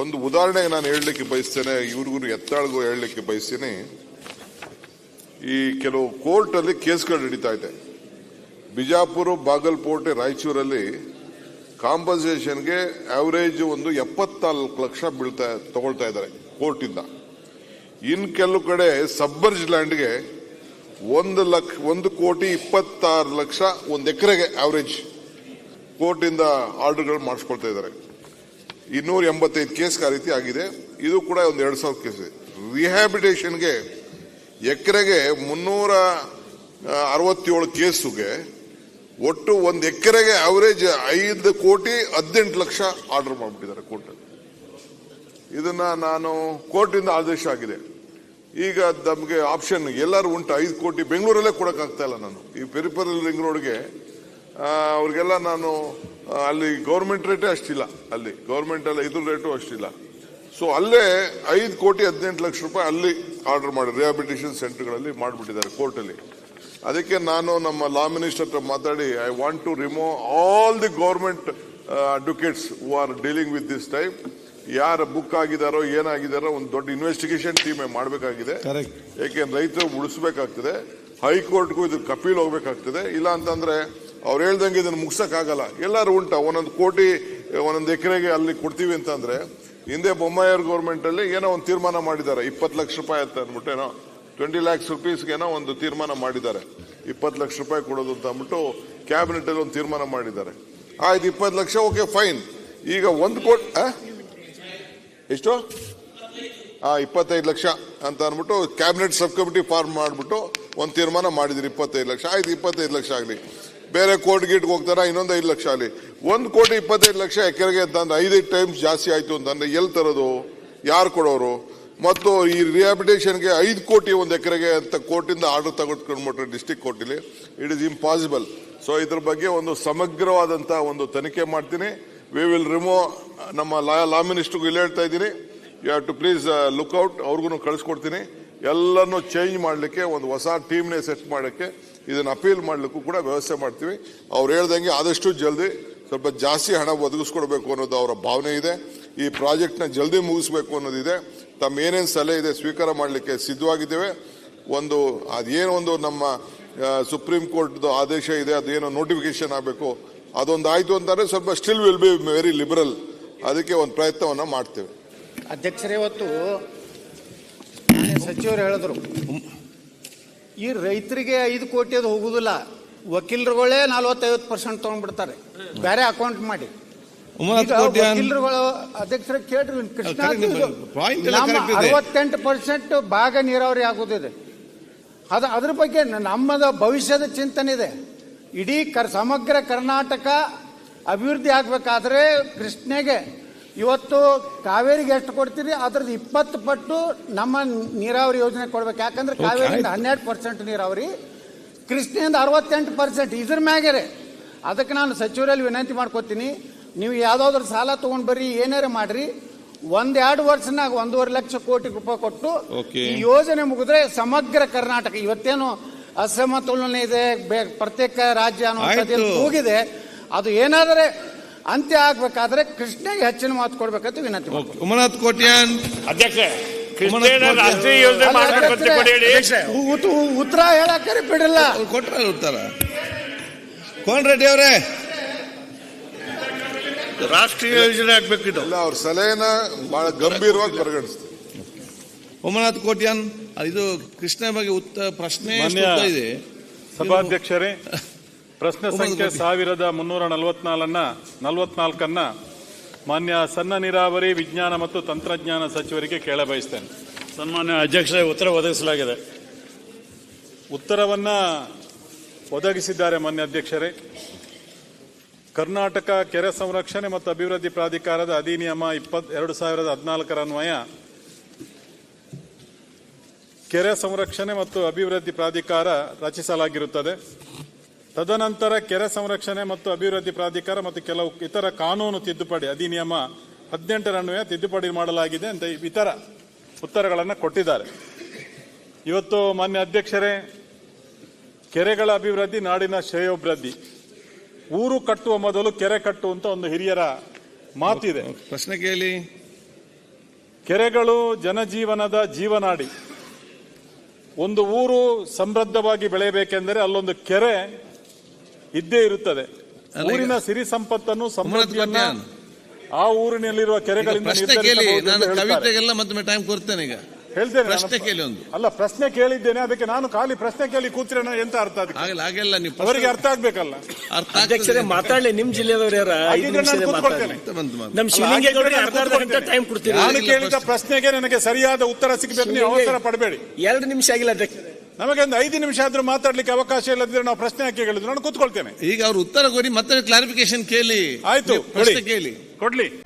ಒಂದು ಉದಾಹರಣೆಗೆ ನಾನು ಹೇಳಲಿಕ್ಕೆ ಬಯಸ್ತೇನೆ, ಇವ್ರಿಗೂ ಎತ್ತಾಳ್ಗೂ ಹೇಳಲಿಕ್ಕೆ ಬಯಸ್ತೀನಿ. ಈ ಕೆಲವು ಕೋರ್ಟಲ್ಲಿ ಕೇಸ್ಗಳು ನಡೀತಾ ಇದೆ. ಬಿಜಾಪುರ, ಬಾಗಲಕೋಟೆ, ರಾಯಚೂರಲ್ಲಿ ಕಾಂಪನ್ಸೇಷನ್ಗೆ ಆವರೇಜ್ ಒಂದು ಎಪ್ಪತ್ನಾಲ್ಕು ಲಕ್ಷ ಬೀಳ್ತಾ, ತಗೊಳ್ತಾ ಇದ್ದಾರೆ ಕೋರ್ಟಿಂದ. ಇನ್ ಕೆಲವು ಕಡೆ ಸಬ್ಬರ್ಜ್ ಲ್ಯಾಂಡ್ಗೆ ಒಂದು ಲಕ್ಷ ಒಂದು ಕೋಟಿ ಇಪ್ಪತ್ತಾರು ಲಕ್ಷ ಒಂದು ಎಕರೆಗೆ ಆವರೇಜ್ ಕೋರ್ಟಿಂದ ಆರ್ಡರ್ಗಳು ಮಾಡಿಸ್ಕೊಳ್ತಾ ಇದ್ದಾರೆ. ಇನ್ನೂರ ಎಂಬತ್ತೈದು ಕೇಸ್ ಆ ರೀತಿ ಆಗಿದೆ. ಇದು ಕೂಡ ಒಂದು ಎರಡು ಸಾವಿರ ಕೇಸ್. ರಿಹ್ಯಾಬಿಟೇಷನ್ಗೆ ಎಕರೆಗೆ ಮುನ್ನೂರ ಅರವತ್ತೇಳು ಕೇಸುಗೆ ಒಟ್ಟು ಒಂದು ಎಕರೆಗೆ ಅವರೇಜ್ ಐದು ಕೋಟಿ ಹದಿನೆಂಟು ಲಕ್ಷ ಆರ್ಡರ್ ಮಾಡಿಬಿಟ್ಟಿದ್ದಾರೆ ಕೋರ್ಟಲ್ಲಿ ಇದನ್ನ ನಾನು ಕೋರ್ಟಿಂದ ಆದೇಶ ಆಗಿದೆ. ಈಗ ನಮಗೆ ಆಪ್ಷನ್ ಎಲ್ಲರೂ ಉಂಟು. ಐದು ಕೋಟಿ ಬೆಂಗಳೂರಲ್ಲೇ ಕೊಡೋಕ್ಕಾಗ್ತಾ ಇಲ್ಲ ನಾನು. ಈ ಪೆರಿಪರಲ್ ರಿಂಗ್ ರೋಡ್ಗೆ ಅವ್ರಿಗೆಲ್ಲ ನಾನು ಅಲ್ಲಿ ಗೌರ್ಮೆಂಟ್ ರೇಟೇ ಅಷ್ಟಿಲ್ಲ. ಅಲ್ಲಿ ಗೌರ್ಮೆಂಟ್ ಅಲ್ಲಿ ಇದ್ರ ರೇಟು ಅಷ್ಟಿಲ್ಲ. ಸೊ ಅಲ್ಲೇ ಐದು ಕೋಟಿ ಹದಿನೆಂಟು ಲಕ್ಷ ರೂಪಾಯಿ ಅಲ್ಲಿ ಆರ್ಡರ್ ಮಾಡಿ ರಿಹಾಬಿಲಿಟೇಷನ್ ಸೆಂಟರ್ಗಳಲ್ಲಿ ಮಾಡಿಬಿಟ್ಟಿದ್ದಾರೆ ಕೋರ್ಟಲ್ಲಿ ಅದಕ್ಕೆ ನಾನು ನಮ್ಮ ಲಾ ಮಿನಿಸ್ಟರ್ ಹತ್ರ ಮಾತಾಡಿ I want to remove all the government advocates who are dealing with this type ಯಾರು ಬುಕ್ ಆಗಿದಾರೋ ಏನಾಗಿದಾರೋ ಒಂದು ದೊಡ್ಡ ಇನ್ವೆಸ್ಟಿಗೇಷನ್ ಟೀಮ್ ಮಾಡಬೇಕಾಗಿದೆ. ಯಾಕೆ ಏಕೆಂದ್ರೆ ರೈತರು ಉಳಿಸ್ಬೇಕಾಗ್ತದೆ. ಹೈಕೋರ್ಟ್ಗೂ ಇದು ಕಪೀಲ್ ಹೋಗ್ಬೇಕಾಗ್ತದೆ. ಇಲ್ಲ ಅಂತಂದ್ರೆ ಅವ್ರು ಹೇಳ್ದಂಗೆ ಇದನ್ನು ಮುಗ್ಸಕ್ಕಾಗಲ್ಲ. ಎಲ್ಲರೂ ಉಂಟ. ಒಂದೊಂದು ಕೋಟಿ, ಒಂದೊಂದು ಎಕರೆಗೆ ಅಲ್ಲಿ ಕೊಡ್ತೀವಿ ಅಂತಂದ್ರೆ, ಹಿಂದೆ ಬೊಮ್ಮಾಯರ್ ಗೌರ್ಮೆಂಟ್ ಅಲ್ಲಿ ಏನೋ ಒಂದು ತೀರ್ಮಾನ ಮಾಡಿದ್ದಾರೆ. ಇಪ್ಪತ್ತು ಲಕ್ಷ ರೂಪಾಯಿ ಅಂತ ಅಂದ್ಬಿಟ್ಟು ಏನೋ, ಟ್ವೆಂಟಿ ಲ್ಯಾಕ್ಸ್ ರುಪೀಸ್ಗೆ ಏನೋ ಒಂದು ತೀರ್ಮಾನ ಮಾಡಿದ್ದಾರೆ. ಇಪ್ಪತ್ತು ಲಕ್ಷ ರೂಪಾಯಿ ಕೊಡೋದು ಅಂತ ಅಂದ್ಬಿಟ್ಟು ಕ್ಯಾಬಿನೆಟ್ ಅಲ್ಲಿ ಒಂದು ತೀರ್ಮಾನ ಮಾಡಿದ್ದಾರೆ. ಆಯ್ತು, ಇಪ್ಪತ್ತು ಲಕ್ಷ, ಓಕೆ, ಫೈನ್. ಈಗ ಒಂದು ಕೋಟಿ ಎಷ್ಟು? ಆ, ಇಪ್ಪತ್ತೈದು ಲಕ್ಷ ಅಂತ ಅಂದ್ಬಿಟ್ಟು ಕ್ಯಾಬಿನೆಟ್ ಸಬ್ ಕಮಿಟಿ ಫಾರ್ಮ್ ಮಾಡಿಬಿಟ್ಟು ಒಂದು ತೀರ್ಮಾನ ಮಾಡಿದ್ರಿ ಇಪ್ಪತ್ತೈದು ಲಕ್ಷ. ಆಯ್ತು, ಇಪ್ಪತ್ತೈದು ಲಕ್ಷ ಆಗಲಿ. ಬೇರೆ ಕೋರ್ಟ್ ಗೀಟ್ಗೆ ಹೋಗ್ತಾರ? ಇನ್ನೊಂದು ಐದು ಲಕ್ಷ ಅಲ್ಲಿ. ಒಂದು ಕೋಟಿ ಇಪ್ಪತ್ತೈದು ಲಕ್ಷ ಎಕರೆಗೆ ಅಂತಂದ್ರೆ ಐದೈದು ಟೈಮ್ಸ್ ಜಾಸ್ತಿ ಆಯ್ತು ಅಂತಂದ್ರೆ ಎಲ್ಲಿ ತರೋದು? ಯಾರು ಕೊಡೋರು? ಮತ್ತು ಈ ರಿಹಾಬಿಟೇಷನ್ಗೆ ಐದು ಕೋಟಿ ಒಂದು ಎಕರೆಗೆ ಅಂತ ಕೋರ್ಟಿಂದ ಆರ್ಡರ್ ತಗೊಂಡ್ಕೊಂಡ್ಬಿಟ್ರೆ ಡಿಸ್ಟಿಕ್ ಕೋರ್ಟಲ್ಲಿ ಇಟ್ ಇಸ್ ಇಂಪಾಸಿಬಲ್ ಸೊ ಇದ್ರ ಬಗ್ಗೆ ಒಂದು ಸಮಗ್ರವಾದಂತ ಒಂದು ತನಿಖೆ ಮಾಡ್ತೀನಿ. ವಿ ವಿಲ್ ರಿಮೂವ್ ನಮ್ಮ ಲಾ ಲಾ ಮಿನಿಸ್ಟರ್ಗೂ ಇಲ್ಲಿ ಹೇಳ್ತಾ ಇದ್ದೀನಿ. You have to please look out ಅವ್ರಿಗೂ ಕಳಿಸ್ಕೊಡ್ತೀನಿ. ಎಲ್ಲನೂ ಚೇಂಜ್ ಮಾಡಲಿಕ್ಕೆ, ಒಂದು ಹೊಸ ಟೀಮ್ನೇ ಸೆಟ್ ಮಾಡೋಕ್ಕೆ ಇದನ್ನು ಅಪೀಲ್ ಮಾಡಲಿಕ್ಕೂ ಕೂಡ ವ್ಯವಸ್ಥೆ ಮಾಡ್ತೀವಿ. ಅವ್ರು ಹೇಳ್ದಂಗೆ ಆದಷ್ಟು ಜಲ್ದಿ ಸ್ವಲ್ಪ ಜಾಸ್ತಿ ಹಣ ಒದಗಿಸ್ಕೊಡ್ಬೇಕು ಅನ್ನೋದು ಅವರ ಭಾವನೆ ಇದೆ. ಈ ಪ್ರಾಜೆಕ್ಟ್ನ ಜಲ್ದಿ ಮುಗಿಸ್ಬೇಕು ಅನ್ನೋದಿದೆ. ತಮ್ಮ ಏನೇನು ಸಲಹೆ ಇದೆ ಸ್ವೀಕಾರ ಮಾಡಲಿಕ್ಕೆ ಸಿದ್ಧವಾಗಿದ್ದೇವೆ. ಒಂದು, ಅದೇನು ಒಂದು ನಮ್ಮ ಸುಪ್ರೀಂ ಕೋರ್ಟ್ದು ಆದೇಶ ಇದೆ, ಅದೇನೋ ನೋಟಿಫಿಕೇಶನ್ ಆಗಬೇಕು. ಅದೊಂದು ಆಯಿತು ಅಂತಂದ್ರೆ ಸ್ವಲ್ಪ still will be very liberal ಅದಕ್ಕೆ ಒಂದು ಪ್ರಯತ್ನವನ್ನು ಮಾಡ್ತೇವೆ. ಅಧ್ಯಕ್ಷರೇ, ಇವತ್ತು ಸಚಿವರು ಹೇಳಿದ್ರು. ಈ ರೈತರಿಗೆ ಐದು ಕೋಟಿ ಅದು ಹೋಗುದಿಲ್ಲ. ವಕೀಲರುಗಳೇ ನಲ್ವತ್ತೈವತ್ತು ಪರ್ಸೆಂಟ್ ತಗೊಂಡ್ಬಿಡ್ತಾರೆ. ಬೇರೆ ಅಕೌಂಟ್ ಮಾಡಿ. ವಕೀಲರುಗಳು ಅಧ್ಯಕ್ಷರ ಕೇಳ್ರಿ ಕೃಷ್ಣ. ಅರವತ್ತೆಂಟು ಪರ್ಸೆಂಟ್ ಭಾಗ ನೀರಾವರಿ ಆಗೋದಿದೆ. ಅದು ಅದ್ರ ಬಗ್ಗೆ ನಮ್ಮದ ಭವಿಷ್ಯದ ಚಿಂತನೆ ಇದೆ. ಇಡೀ ಕರ್ ಸಮಗ್ರ ಕರ್ನಾಟಕ ಅಭಿವೃದ್ಧಿ ಆಗ್ಬೇಕಾದ್ರೆ ಕೃಷ್ಣೆಗೆ ಇವತ್ತು ಕಾವೇರಿಗೆ ಎಷ್ಟು ಕೊಡ್ತೀರಿ? ಅದ್ರದ್ದು ಇಪ್ಪತ್ತು ಪಟ್ಟು ನಮ್ಮ ನೀರಾವರಿ ಯೋಜನೆ ಕೊಡ್ಬೇಕು. ಯಾಕಂದ್ರೆ ಕಾವೇರಿಯಿಂದ. ಹನ್ನೆರಡು ಪರ್ಸೆಂಟ್ ನೀರಾವರಿ ಕೃಷ್ಣೆಯಿಂದ ಅರವತ್ತೆಂಟು ಪರ್ಸೆಂಟ್ ಇದ್ರ ಮ್ಯಾಗೆ ಅದಕ್ಕೆ ನಾನು ಸಚಿವರಲ್ಲಿ ವಿನಂತಿ ಮಾಡ್ಕೋತೀನಿ ನೀವು ಯಾವ್ದಾದ್ರು ಸಾಲ ತಗೊಂಡ್ ಬರ್ರಿ ಏನಾರು ಮಾಡ್ರಿ. ಒಂದೆರಡು ವರ್ಷನಾಗ ಒಂದೂವರೆ ಲಕ್ಷ ಕೋಟಿ ರೂಪಾಯಿ ಕೊಟ್ಟು ಈ ಯೋಜನೆ ಮುಗಿದ್ರೆ ಸಮಗ್ರ ಕರ್ನಾಟಕ ಇವತ್ತೇನು ಅಸಮತೋಲನ ಇದೆ ಪ್ರತ್ಯೇಕ ರಾಜ್ಯ ಅನ್ನುವಂಥದ್ದು ಹೋಗಿದೆ ಅದು ಏನಾದರೆ ಅಂತ್ಯ ಆಗ್ಬೇಕಾದ್ರೆ ಕೃಷ್ಣಗೆ ಹೆಚ್ಚಿನ ಮಾತು ಕೊಡ್ಬೇಕಂತ ವಿನಂತಿ ಮಾಡ್ತೀನಿ. ಉಮಾನಾಥ್ ಕೋಟ್ಯಾನ್. ಅಧ್ಯಕ್ಷ ಕೃಷ್ಣೇನ ಉಮನಾಥ್ ರಾಷ್ಟ್ರೀಯ ಯೋಜನೆ ಅಲ್ಲ, ಮಾಡ್ಬೇಕಂತ ಕೊಡಿ ಹೇಳಿ. ಉ- ಉತ್- ಉತ್ತರ ಹೇಳಾಕರಿ ಬಿಡಲ್ಲ ಅವ್ರು ಕೊಟ್ರ ಉತ್ತರ. ಕೋನ್ ರೆಡ್ಡಿ ಅವರೇ. ರಾಷ್ಟ್ರೀಯ ಯೋಜನೆ ಆಗ್ಬೇಕಿದು ಎಲ್ಲ ಅವ್ರ ಸಲಹೆನ ಬಹಳ ಗಂಭೀರವಾಗಿ ಪರಿಗಣಿಸ್ತೀವಿ. ಉಮನಾಥ್ ಕೋಟ್ಯಾನ್ ಇದು ಕೃಷ್ಣ ಬಗ್ಗೆ ಉತ್ತ ಪ್ರಶ್ನೆ ಎಷ್ಟು ಮಾನ್ಯ ಉದ್ದ ಇದೆ. ಸಭಾಧ್ಯಕ್ಷರೇ ಪ್ರಶ್ನೆ ಸಂಖ್ಯೆ. ಸಾವಿರದ ಮುನ್ನೂರ ನಲವತ್ನಾಲ್ಕನ್ನ ನಲವತ್ನಾಲ್ಕನ್ನ ಮಾನ್ಯ ಸಣ್ಣ ನೀರಾವರಿ ವಿಜ್ಞಾನ ಮತ್ತು ತಂತ್ರಜ್ಞಾನ ಸಚಿವರಿಗೆ ಕೇಳ ಬಯಸ್ತೇನೆ ಸನ್ಮಾನ್ಯ ಅಧ್ಯಕ್ಷರೇ ಉತ್ತರ ಒದಗಿಸಲಾಗಿದೆ. ಉತ್ತರವನ್ನ ಒದಗಿಸಿದ್ದಾರೆ ಮಾನ್ಯ ಅಧ್ಯಕ್ಷರೇ. ಕರ್ನಾಟಕ ಕೆರೆ ಸಂರಕ್ಷಣೆ ಮತ್ತು ಅಭಿವೃದ್ಧಿ ಪ್ರಾಧಿಕಾರದ ಅಧಿನಿಯಮ ಇಪ್ಪತ್ ಎರಡು ಸಾವಿರದ ಹದಿನಾಲ್ಕರ ಅನ್ವಯ. ಕೆರೆ ಸಂರಕ್ಷಣೆ ಮತ್ತು ಅಭಿವೃದ್ಧಿ ಪ್ರಾಧಿಕಾರ ರಚಿಸಲಾಗಿರುತ್ತದೆ. ತದನಂತರ ಕೆರೆ ಸಂರಕ್ಷಣೆ ಮತ್ತು ಅಭಿವೃದ್ಧಿ ಪ್ರಾಧಿಕಾರ ಮತ್ತು ಕೆಲವು ಇತರ ಕಾನೂನು ತಿದ್ದುಪಡಿ ಅಧಿನಿಯಮ ಹದಿನೆಂಟರ ಅನ್ವಯ ತಿದ್ದುಪಡಿ ಮಾಡಲಾಗಿದೆ ಅಂತ ಇತರ ಉತ್ತರಗಳನ್ನು ಕೊಟ್ಟಿದ್ದಾರೆ. ಇವತ್ತು ಮಾನ್ಯ ಅಧ್ಯಕ್ಷರೇ ಕೆರೆಗಳ ಅಭಿವೃದ್ಧಿ ನಾಡಿನ ಶ್ರೇಯೋಭಿವೃದ್ಧಿ. ಊರು ಕಟ್ಟುವ ಮೊದಲು ಕೆರೆ ಕಟ್ಟು ಅಂತ ಒಂದು ಹಿರಿಯರ ಮಾತಿದೆ. ಪ್ರಶ್ನೆ ಕೇಳಿ. ಕೆರೆಗಳು ಜನಜೀವನದ ಜೀವನಾಡಿ. ಒಂದು ಊರು ಸಮೃದ್ಧವಾಗಿ ಬೆಳೆಯಬೇಕೆಂದರೆ ಅಲ್ಲೊಂದು ಕೆರೆ ಇದ್ದೇ ಇರುತ್ತದೆ. ಊರಿನ ಸಿರಿ ಸಂಪತ್ತನ್ನು ಸಮೃದ್ಧಿಯನ್ನ ಆ ಊರಿನಲ್ಲಿರುವ ಕೆರೆಗಳಿಂದ ಪ್ರಶ್ನೆ ಕೇಳಿ ನಾನು. ಕವಿತೆಗೆಲ್ಲ ಮತ್ತೊಮ್ಮೆ ಟೈಮ್ ಕೊಡ್ತೇನೆ ಈಗ. ಹೇಳ್ತೇನೆ ಪ್ರಶ್ನೆ ಕೇಳಿ ಒಂದು. ಅಲ್ಲ ಪ್ರಶ್ನೆ ಕೇಳಿದ್ದೇನೆ ಅದಕ್ಕೆ ನಾನು ಖಾಲಿ ಪ್ರಶ್ನೆ ಕೇಳಿ ಕೂತ್ರೆ ಎಂತ ಅರ್ಥ ಅದಕ್ಕೆ? ಆಗಲ್ಲ ಹಾಗೆಲ್ಲ ನೀವು ಅವರಿಗೆ ಅರ್ಥ ಆಗ್ಬೇಕಲ್ಲ. ಅಧ್ಯಕ್ಷರೇ ಮಾತಾಡಲಿ ನಿಮ್ ಅಂತ ನಮ್ ಶಿವಲಿಂಗೇಗೌಡರಿಗೆ ಅರ್ಧ ಗಂಟೆ ಟೈಮ್ ಕೊಡ್ತೀನಿ ನಾನು ಕೇಳಿದ ಪ್ರಶ್ನೆಗೆ ನನಗೆ ಸರಿಯಾದ ಉತ್ತರ ಸಿಗಬೇಕು ನೀವು ಅವಸರ ಪಡಬೇಡಿ. ಎರಡು ನಿಮಿಷ ಆಗಿಲ್ಲ ಅಧ್ಯಕ್ಷರೇ. ನಮಗೆ ಒಂದು ಐದು ನಿಮಿಷ ಆದ್ರೂ ಮಾತಾಡ್ಲಿಕ್ಕೆ ಅವಕಾಶ ಇಲ್ಲದಿದ್ರೆ ನಾವು ಪ್ರಶ್ನೆ ಹಾಕಿ ಕೇಳಿದ್ರು. ನಾನು ಕೂತ್ಕೊಳ್ತೇನೆ. ಈಗ ಅವ್ರು ಉತ್ತರ ಕೊಡಿ ಮತ್ತೆ ಕ್ಲಾರಿಫಿಕೇಶನ್ ಕೇಳಿ. ಆಯ್ತು ಕೇಳಿ. ಕೊಡ್ಲಿ.